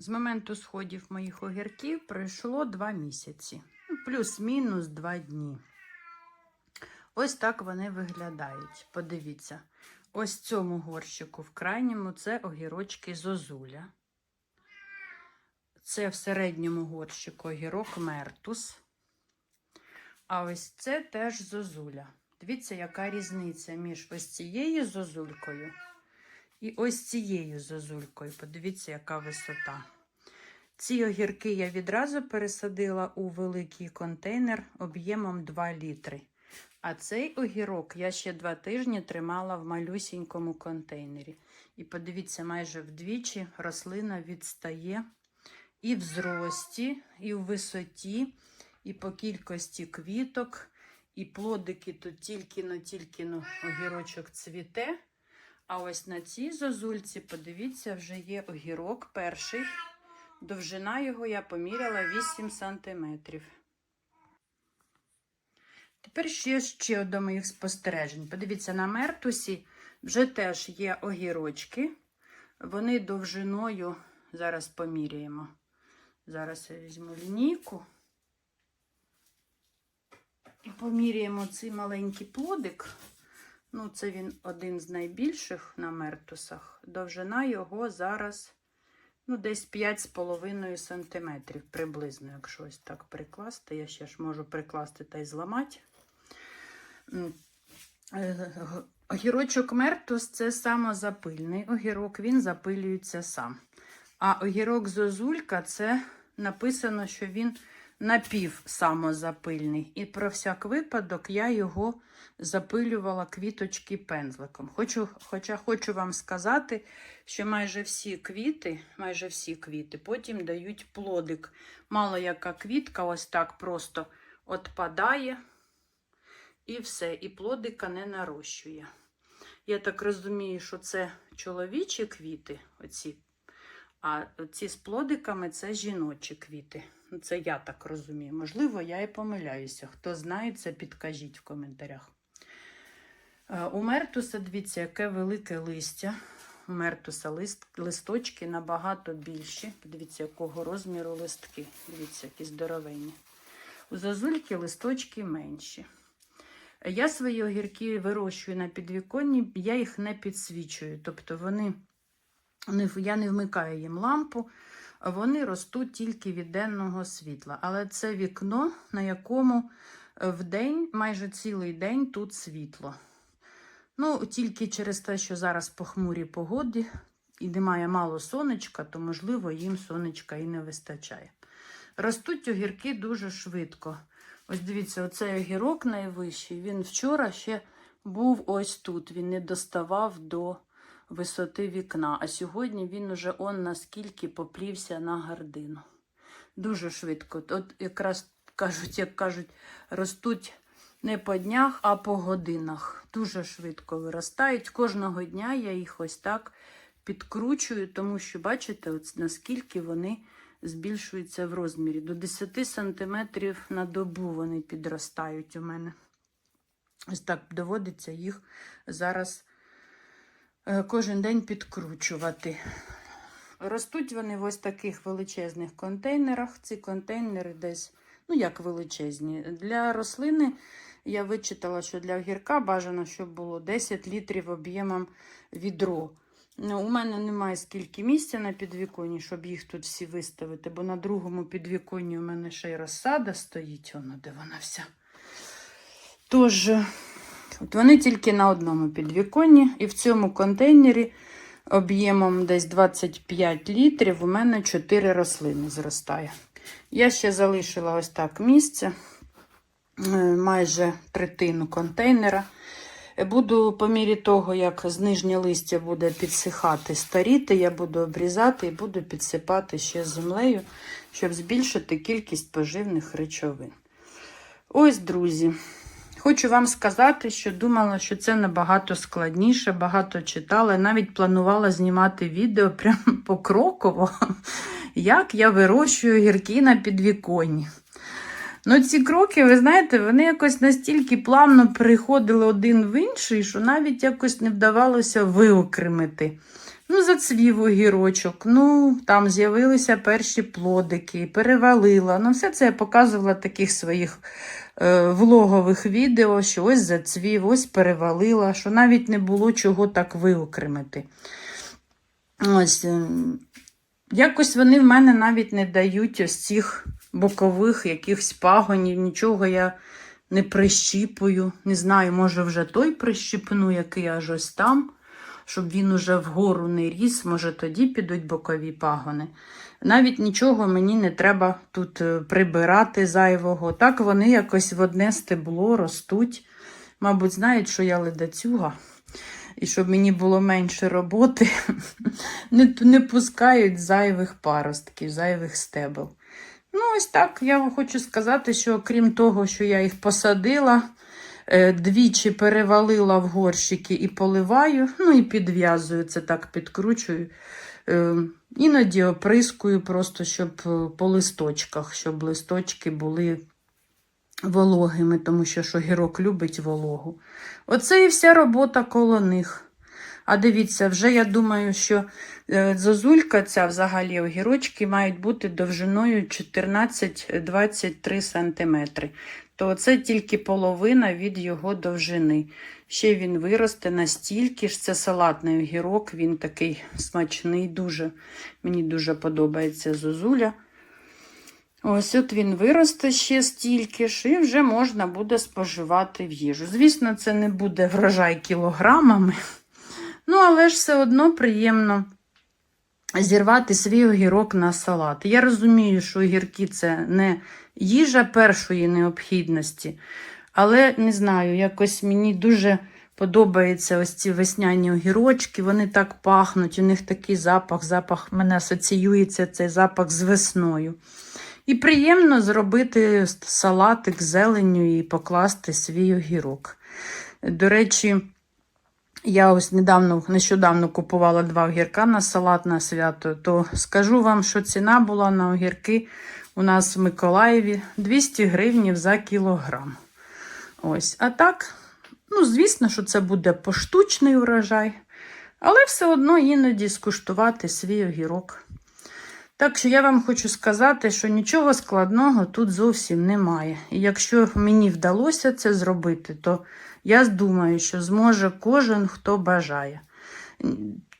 З моменту сходів моїх огірків пройшло 2 місяці, ну, плюс-мінус 2 дні. Ось так вони виглядають. Подивіться, ось цьому горщику в крайньому це огірочки зозуля. Це в середньому горщику огірок мертус. А ось це теж зозуля. Дивіться, яка різниця між ось цією зозулькою і ось цією зозулькою. Подивіться, яка висота. Ці огірки я відразу пересадила у великий контейнер об'ємом 2 літри. А цей огірок я ще два тижні тримала в малюсінькому контейнері. І подивіться, майже вдвічі рослина відстає і в зрості, і в висоті, і по кількості квіток, і плодики тут тільки-но, тільки-но огірочок цвіте. А ось на цій зозульці, подивіться, вже є огірок перший. Довжина його я поміряла 8 сантиметрів. Тепер ще ще до моїх спостережень. Подивіться, на мертусі вже теж є огірочки. Вони довжиною, зараз поміряємо. Зараз я візьму лінійку. І поміряємо цей маленький плодик. Ну, це він один з найбільших на мертусах. Довжина його зараз ну, десь 5,5 см приблизно, якщо ось так прикласти. Я ще ж можу прикласти та й зламати. Е, Огірочок мертус це самозапильний огірок, він запилюється сам. А огірок зозулька це написано, що він напівсамозапильний. І про всяк випадок я його запилювала квіточки пензликом. Хочу, хоча хочу вам сказати, що майже всі квіти, майже всі квіти потім дають плодик. Мало яка квітка ось так просто отпадає і все, і плодика не нарощує. Я так розумію, що це чоловічі квіти, оці, а ці з плодиками це жіночі квіти. Це я так розумію. Можливо, я і помиляюся. Хто знає, це підкажіть в коментарях. Е, У мертуса, дивіться, яке велике листя. У мертуса лист, листочки набагато більші. Подивіться, якого розміру листки. Дивіться, які здоровенні. У зозульки листочки менші. Я свої огірки вирощую на підвіконні, я їх не підсвічую. Тобто вони, я не вмикаю їм лампу, вони ростуть тільки від денного світла. Але це вікно, на якому е, в день, майже цілий день тут світло. Ну, тільки через те, що зараз похмурі погоди і немає мало сонечка, то, можливо, їм сонечка і не вистачає. Ростуть огірки дуже швидко. Ось дивіться, оцей огірок найвищий. Він вчора ще був ось тут. Він не доставав до висоти вікна. А сьогодні він уже он наскільки поплівся на гардину. Дуже швидко. От якраз кажуть, як кажуть, ростуть не по днях, а по годинах. Дуже швидко виростають. Кожного дня я їх ось так підкручую, тому що, бачите, от наскільки вони збільшуються в розмірі. До 10 см на добу вони підростають у мене. Ось так доводиться їх зараз кожен день підкручувати. Ростуть вони в ось таких величезних контейнерах. Ці контейнери десь, ну як величезні. Для рослини я вичитала, що для огірка бажано, щоб було 10 літрів об'ємом відро. Ну, у мене немає скільки місця на підвіконні, щоб їх тут всі виставити, бо на другому підвіконні у мене ще й розсада стоїть, воно де вона вся. Тож, е, от вони тільки на одному підвіконні, і в цьому контейнері об'ємом десь 25 літрів у мене 4 рослини зростає. Я ще залишила ось так місце, е, майже третину контейнера. Буду по мірі того, як з нижнє листя буде підсихати, старіти, я буду обрізати і буду підсипати ще землею, щоб збільшити кількість поживних речовин. Ось, друзі, хочу вам сказати, що думала, що це набагато складніше, багато читала, навіть планувала знімати відео прямо покроково, як я вирощую гірки на підвіконні. Ну, ці кроки, ви знаєте, вони якось настільки плавно переходили один в інший, що навіть якось не вдавалося виокремити. Ну, зацвів огірочок, ну, там з'явилися перші плодики, перевалила. Ну, все це я показувала в таких своїх е, влогових відео, що ось зацвів, ось перевалила, що навіть не було чого так виокремити. Ось, е, якось вони в мене навіть не дають ось цих бокових якихось пагонів, нічого я не прищіпую. Не знаю, може вже той прищіпну, який аж ось там, щоб він уже вгору не ріс, може тоді підуть бокові пагони. Навіть нічого мені не треба тут е, прибирати зайвого. Так вони якось в одне стебло ростуть. Мабуть, знають, що я ледацюга. І щоб мені було менше роботи, не, не пускають зайвих паростків, зайвих стебел. Ну, ось так. Я вам хочу сказати, що крім того, що я їх посадила, двічі перевалила в горщики і поливаю, ну і підв'язую це так, підкручую. Е, Іноді оприскую просто, щоб е, по листочках, щоб листочки були вологими, тому що ж огірок любить вологу. Оце і вся робота коло них. А дивіться, вже я думаю, що е, зозулька ця взагалі огірочки мають бути довжиною 14-23 см. То це тільки половина від його довжини. Ще він виросте настільки ж. Це салатний огірок, він такий смачний, дуже. Мені дуже подобається зозуля. Ось от він виросте ще стільки ж, і вже можна буде споживати в їжу. Звісно, це не буде врожай кілограмами. Ну, але ж все одно приємно зірвати свій огірок на салат. Я розумію, що огірки це не їжа першої необхідності, але не знаю, якось мені дуже подобаються ось ці весняні огірочки, вони так пахнуть, у них такий запах, запах мене асоціюється цей запах з весною. І приємно зробити салатик зеленню і покласти свій огірок. До речі, я ось недавно, нещодавно купувала два огірка на салат на свято, то скажу вам, що ціна була на огірки у нас в Миколаєві 200 гривнів за кілограм. Ось, а так, ну, звісно, що це буде поштучний урожай, але все одно іноді скуштувати свій огірок. Так що я вам хочу сказати, що нічого складного тут зовсім немає. І якщо мені вдалося це зробити, то я думаю, що зможе кожен, хто бажає.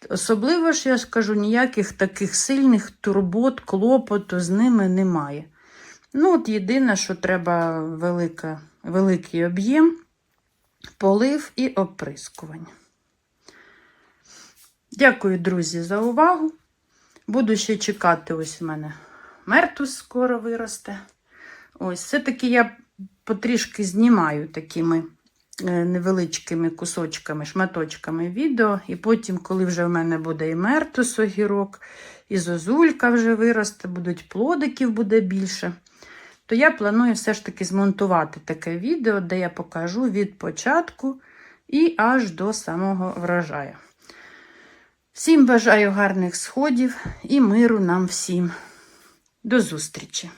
Особливо ж, я скажу, ніяких таких сильних турбот, клопоту з ними немає. Ну, от єдине, що треба велика, великий об'єм, полив і оприскування. Дякую, друзі, за увагу. Буду ще чекати, ось в мене мертус скоро виросте. Ось, все-таки я потрішки знімаю такими невеличкими кусочками, шматочками відео. І потім, коли вже в мене буде і мертус огірок, і зозулька вже виросте, будуть плодиків буде більше, то я планую все ж таки змонтувати таке відео, де я покажу від початку і аж до самого врожаю. Всім бажаю гарних сходів і миру нам всім. До зустрічі!